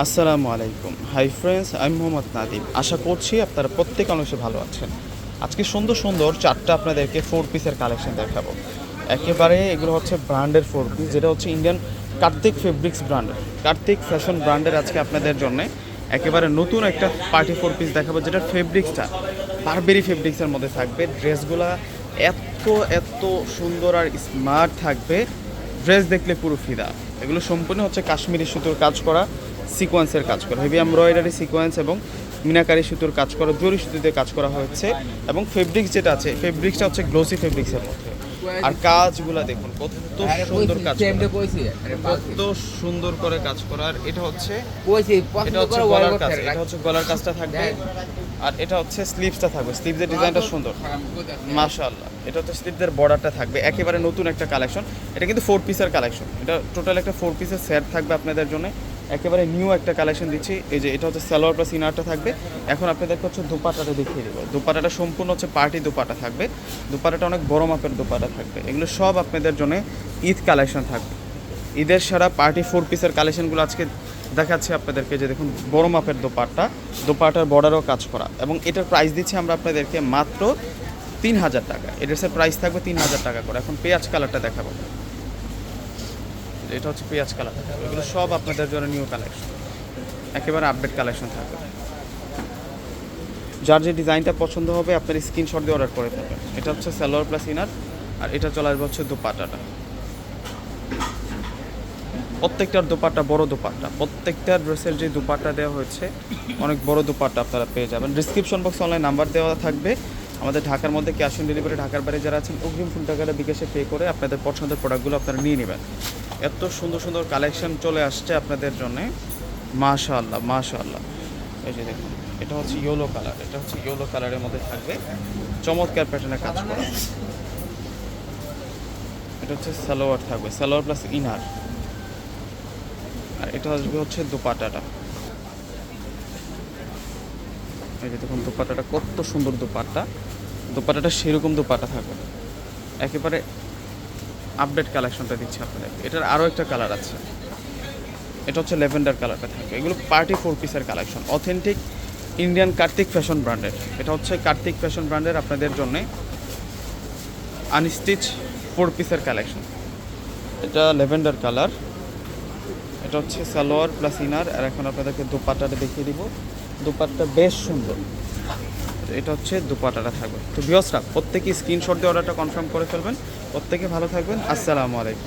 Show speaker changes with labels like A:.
A: আসসালামু আলাইকুম। Hi friends আমি মোহাম্মদ নাদিম আশা করছি আপনারা প্রত্যেক অংশে ভালো আছেন। আজকে সুন্দর সুন্দর চারটা আপনাদেরকে ফোর পিসের কালেকশন দেখাবো। একেবারে এগুলো হচ্ছে ব্র্যান্ডের ফোর পিস যেটা হচ্ছে ইন্ডিয়ান কার্তিক ফেব্রিক্স ব্র্যান্ডের কার্তিক ফ্যাশন ব্র্যান্ডের আজকে আপনাদের জন্য একেবারে নতুন একটা পার্টি ফোর পিস দেখাবো যেটা ফেব্রিক্সটা বারবেরি ফেব্রিক্সের মধ্যে থাকবে। ড্রেসগুলা এত এত সুন্দর আর স্মার্ট থাকবে। ড্রেস দেখলে পুরো ফিদা। এগুলো সম্পূর্ণ হচ্ছে কাশ্মীরি সুতোর কাজ করা। সিকোয়েন্সের কাজ করা। হেভি এমব্রয়ডারি সিকোয়েন্স এবং মিনাকারি সুতোর কাজ করা জরি সুতোতে কাজ করা হয়েছে এবং ফেব্রিক্স যেটা আছে ফেব্রিক্সটা হচ্ছে গ্লোসি ফেব্রিক্সের মধ্যে। আর কাজগুলা দেখুন কত সুন্দর কাজ কত সুন্দর করে কাজ করা। আর এটা হচ্ছে এটা হচ্ছে গলার কাজ এটা হচ্ছে গলার কাজটা থাকবে। আর এটা হচ্ছে স্লিভসটা থাকবে। স্লিভসের ডিজাইনটা সুন্দর। মাশাআল্লাহ। এটা হচ্ছে স্লিভদের বর্ডারটা থাকবে। একেবারে নতুন একটা কালেকশন এটা কিন্তু ফোর পিসের কালেকশন এটা টোটাল একটা ফোর পিসের সেট থাকবে আপনাদের জন্য। একেবারে নিউ একটা কালেকশন দিচ্ছি। এই যে এটা হচ্ছে সালোয়ার প্লাস ইনারটা থাকবে। এখন আপনাদেরকে হচ্ছে দুপাটাটা দেখিয়ে দেবো। দুপাটাটা সম্পূর্ণ হচ্ছে পার্টি দুপাটা থাকবে। দুপাটাটা অনেক বড় মাপের দুপাটা থাকবে। এগুলো সব আপনাদের জন্য ঈদ কালেকশন থাকবে। ঈদের সারা পার্টি ফোর পিসের কালেকশনগুলো আজকে দেখাচ্ছি আপনাদেরকে। যে দেখুন, বড় মাপের দোপাট্টা। দোপাটার বর্ডারও কাজ করা। এবং এটার প্রাইস দিচ্ছি আমরা আপনাদেরকে মাত্র তিন হাজার টাকা। ড্রেসের প্রাইস থাকবে তিন হাজার টাকা করে। এখন পেঁয়াজ কালারটা দেখাবো। এটা হচ্ছে পেঁয়াজ কালার। এগুলো সব আপনাদের জন্য নিউ কালেকশন একেবারে আপডেট কালেকশন থাকবে। যার যে ডিজাইনটা পছন্দ হবে, আপনার স্ক্রিনশট দিয়ে অর্ডার করে থাকবেন এটা হচ্ছে সালোয়ার প্লাস ইনার আর এটা চলে আসবে হচ্ছে দোপাটাটা প্রত্যেকটার দোপাট্টা বড় দোপাট্টা। প্রত্যেকটা ড্রেসের যে দোপাট্টা দেওয়া হয়েছে, অনেক বড় দোপাট্টা আপনারা পেয়ে যাবেন। ডিসক্রিপশন বক্সে অনলাইন নাম্বার দেওয়া থাকবে। আমাদের ঢাকার মধ্যে ক্যাশ অন ডেলিভারি ঢাকার বাইরে যারা আছেন, অগ্রিম ফুল টাকাটা বিকাশে পে করে আপনাদের পছন্দের প্রোডাক্টগুলো আপনারা নিয়ে নেবেন। এত সুন্দর সুন্দর কালেকশন চলে আসছে আপনাদের জন্য। মাশাআল্লাহ মাশাআল্লাহ। এই যে দেখুন, এটা হচ্ছে ইয়েলো কালার এটা হচ্ছে ইয়েলো কালারের মধ্যে থাকবে চমৎকার প্যাটার্নে কাজ করা। এটা হচ্ছে সালোয়ার থাকবে, সালোয়ার প্লাস ইনার আর এটা আসবে হচ্ছে দোপাটাটা। এই যে দেখুন, দোপাটাটা কত সুন্দর দোপাট্টা। দোপাটাটা সেরকম দোপাটা থাকবে একেবারে আপডেট কালেকশনটা দিচ্ছি আপনাদের এটার আরও একটা কালার আছে। এটা হচ্ছে ল্যাভেন্ডার কালারটা থাকবে। এগুলো পার্টি ফোর পিসের collection authentic Indian Kartik fashion ব্র্যান্ডের এটা হচ্ছে কার্তিক ফ্যাশন ব্র্যান্ডের আপনাদের জন্যে আনস্টিচ ফোর পিসের কালেকশন এটা ল্যাভেন্ডার কালার এটা হচ্ছে সালোয়ার প্লাস ইনার আর এখন আপনাদেরকে দোপাট্টাটা দেখিয়ে দিব। দোপাট্টা বেশ সুন্দর। এটা হচ্ছে দুপাটাটা থাকবে। তো বিয়সরা প্রত্যেকে স্ক্রিনশট দিয়ে অর্ডারটা কনফার্ম করে ফেলবেন। প্রত্যেকে ভালো থাকবেন। আসসালামু আলাইকুম।